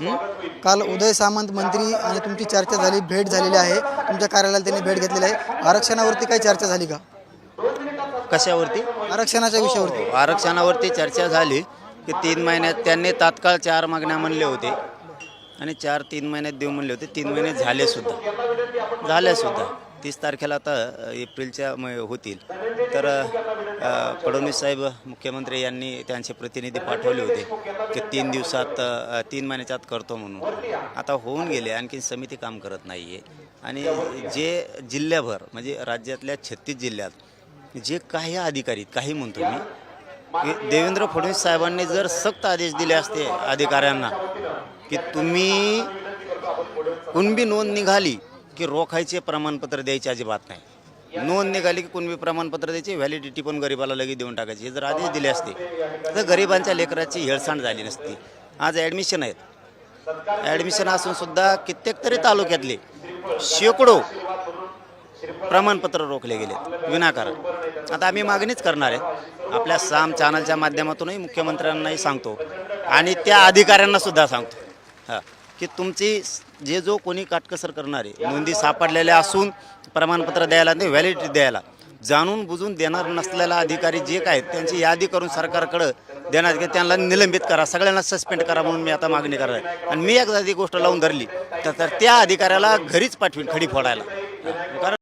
हं? काल उदय सामंत मंत्री आणि तुमची चर्चा झाली भेट झालेली आहे. तुमच्या कार्यालयाला त्यांनी भेट घेतलेली आहे. आरक्षणावरती काही चर्चा झाली का? कशावरती? आरक्षणाच्या विषयावरती. आरक्षणावरती चर्चा झाली की तीन महिन्यात त्यांनी तात्काळ चार मागण्या म्हणले होते आणि चार तीन महिन्यात देऊ म्हणले होते. तीन महिने झाले सुद्धा. झाले सुद्धा. तीस तारखेला आता एप्रिलच्या म- होतील. तर फडणवीस साहेब मुख्यमंत्री यांनी त्यांचे प्रतिनिधी पाठवले होते की तीन दिवसात तीन महिन्याच्या आत करतो म्हणून. आता होऊन गेले आणखी समिती काम करत नाही आहे आणि जे जिल्ह्याभर म्हणजे राज्यातल्या छत्तीस जिल्ह्यात जे काही अधिकारी काही म्हणतो मी देवेंद्र फडणवीस साहेबांनी जर सक्त आदेश दिले असते अधिकाऱ्यांना की तुम्ही कुणबी नोंद निघाली की रोखायचे प्रमाणपत्र द्यायचे अजिबात नाही. नोंद निघाली की कुणबी प्रमाणपत्र द्यायचे व्हॅलिडिटी पण गरिबाला लगेच देऊन टाकायची. हे जर आदेश दिले असते तर गरिबांच्या लेकराची हेळसांड झाली नसती. आज ॲडमिशन आहेत. ॲडमिशन असून सुद्धा कित्येक तरी तालुक्यातले शेकडो प्रमाणपत्र रोखले गेले विनाकारण. आता आम्ही मागणीच करणार आहे. आपल्या साम चॅनलच्या माध्यमातूनही मुख्यमंत्र्यांनाही सांगतो. आणि त्या अधिकाऱ्यांना सुद्धा सांगतो. हां. की तुमची जे जो कोणी काटकसर करणारे नोंदी सापडलेल्या असून प्रमाणपत्र द्यायला ते व्हॅलिडिटी द्यायला. जाणून बुजून देणार नसलेला अधिकारी जे काय आहेत, त्यांची यादी करून सरकारकडं देणार की त्यांना निलंबित करा सगळ्यांना सस्पेंड करा म्हणून मी आता मागणी करणार आहे. आणि मी एकदा ती गोष्ट लावून धरली तर तर त्या अधिकाऱ्याला घरीच पाठवीन खडी फोडायला. कारण